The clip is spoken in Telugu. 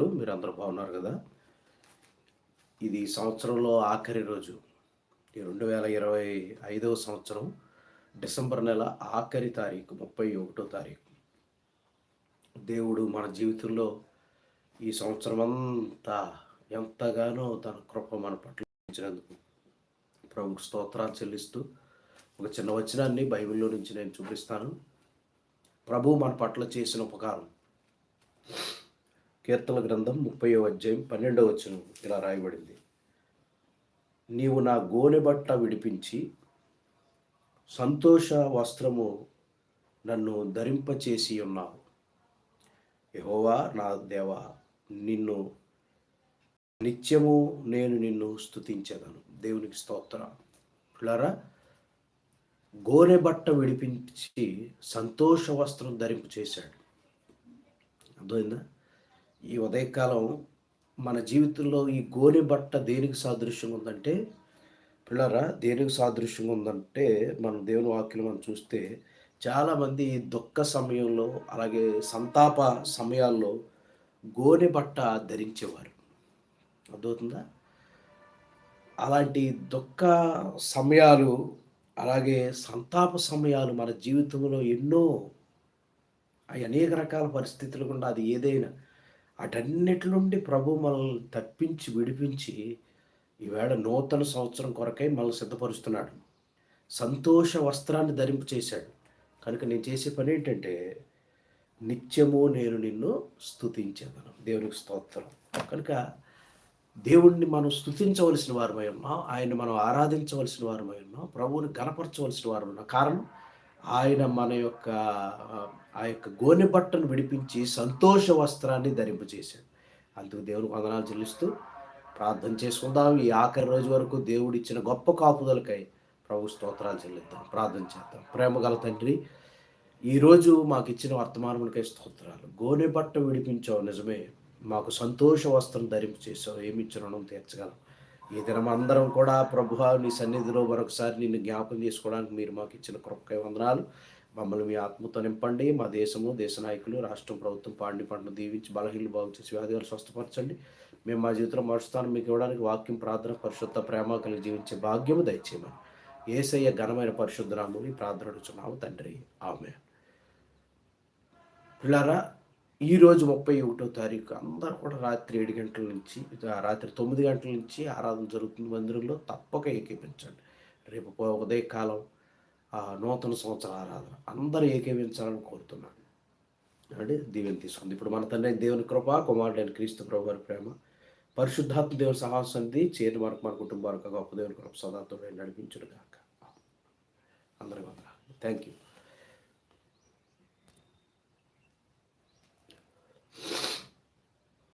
మీరు అందరూ బాగున్నారు కదా? ఇది సంవత్సరంలో ఆఖరి రోజు. ఈ రెండు వేల ఇరవై ఐదవ సంవత్సరం డిసెంబర్ నెల ఆఖరి తారీఖు ముప్పై ఒకటో తారీఖు. దేవుడు మన జీవితంలో ఈ సంవత్సరం అంతా ఎంతగానో తన కృప మన పట్ల ఇచ్చినందుకు ప్రభుకు స్తోత్రాలు చెల్లిస్తూ ఒక చిన్న వచనాన్ని బైబిల్లో నుంచి నేను చూపిస్తాను. ప్రభు మన పట్ల చేసిన ఉపకారం. కీర్తన గ్రంథం ముప్పై అధ్యాయం పన్నెండవ వచనం ఇలా రాయబడింది. నీవు నా గోనె బట్ట విడిపించి సంతోష వస్త్రము నన్ను ధరింపచేసి ఉన్నావు. యహోవా నా దేవా నిన్ను నిత్యము నేను నిన్ను స్తుతించదను. దేవునికి స్తోత్రం. పిల్లరా గోనె బట్ట విడిపించి సంతోష వస్త్రం ధరింపు చేశాడు అర్థమైందా? ఈ ఉదయకాలం మన జీవితంలో ఈ గోని బట్ట దేనికి సాదృశ్యంగా ఉందంటే పిల్లరా దేనికి సాదృశ్యంగా ఉందంటే మన దేవుని వాక్యం మనం చూస్తే చాలామంది దుఃఖ సమయంలో అలాగే సంతాప సమయాల్లో గోని బట్ట ధరించేవారు. అర్థమవుతుందా? అలాంటి దుఃఖ సమయాలు అలాగే సంతాప సమయాలు మన జీవితంలో ఎన్నో అవి అనేక రకాల పరిస్థితులు కూడా అది ఏదైనా అటన్నిటి నుండి ప్రభు మనల్ని తప్పించి విడిపించి ఈవేళ నూతన సంవత్సరం కొరకై మనల్ని సిద్ధపరుస్తున్నాడు. సంతోష వస్త్రాన్ని ధరింపు చేశాడు. కనుక నేను చేసే పని ఏంటంటే నిత్యము నేను నిన్ను స్థుతించేదను దేవునికి స్తోత్రం. కనుక దేవుణ్ణి మనం స్థుతించవలసిన వారమై ఉన్నాం. ఆయన్ని మనం ఆరాధించవలసిన వారమై ఉన్నాం. ప్రభువుని గనపరచవలసిన వారు ఉన్నాం. కారణం ఆయన మన యొక్క ఆ యొక్క గోనె బట్టను విడిపించి సంతోష వస్త్రాన్ని ధరింపజేశాడు. అందుకు దేవునికి వందనాలు చెల్లిస్తూ ప్రార్థన చేసుకుందాం. ఈ ఆఖరి రోజు వరకు దేవుడు ఇచ్చిన గొప్ప కాపుదలకై ప్రభు స్తోత్రాలు చెల్లిద్దాం. ప్రార్థన చేద్దాం. ప్రేమ గల తండ్రి ఈరోజు మాకు ఇచ్చిన వర్తమానములకై స్తోత్రాలు. గోనె బట్ట విడిపించావు నిజమే. మాకు సంతోష వస్త్రం ధరింపు చేసావు ఏమి ఇచ్చిన రుణం తీర్చగలం. ఈ దినం అందరం కూడా ప్రభు నీ సన్నిధిలో మరొకసారి నిన్ను జ్ఞాపకం చేసుకోవడానికి మీరు మాకు ఇచ్చిన కృపకై వందనాలు. మమ్మల్ని మీ ఆత్మతో నింపండి. మా దేశము దేశ నాయకులు రాష్ట్రం ప్రభుత్వం పాండి పంటను దీవించి బలహీనలు బాగు చేసి వ్యాధిగాలు స్వస్థపరచండి. మేము మా జీవితంలో మరుస్తాను మీకు ఇవ్వడానికి వాక్యం ప్రార్థన పరిశుద్ధ ప్రేమ కలిగి జీవించే భాగ్యము దయచేయమని. ఏసయ్య ఘనమైన పరిశుద్ధ నామని ప్రార్థన తండ్రి. ఆమె పిల్లరా ఈరోజు ముప్పై ఒకటో తారీఖు. అందరూ కూడా రాత్రి ఏడు గంటల నుంచి రాత్రి తొమ్మిది గంటల నుంచి ఆరాధన జరుగుతుంది మందిరంలో. తప్పక ఏకీపించండి రేపు ఉదయకాలం నూతన సంవత్సర ఆరాధన. అందరూ ఏకీపించాలని కోరుతున్నాను. అంటే దీవెని తీసుకుంది. ఇప్పుడు మన తండ్రి దేవుని కృప కుమారుడైన క్రీస్తు ప్రభు గారి ప్రేమ పరిశుద్ధాత్మ దేవుని సహాసంది చేతి వరకు మన కుటుంబాలకు గొప్ప దేవుని కృప సదాతో నడిపించుడు కాక అందరి వందనాలు. Thank you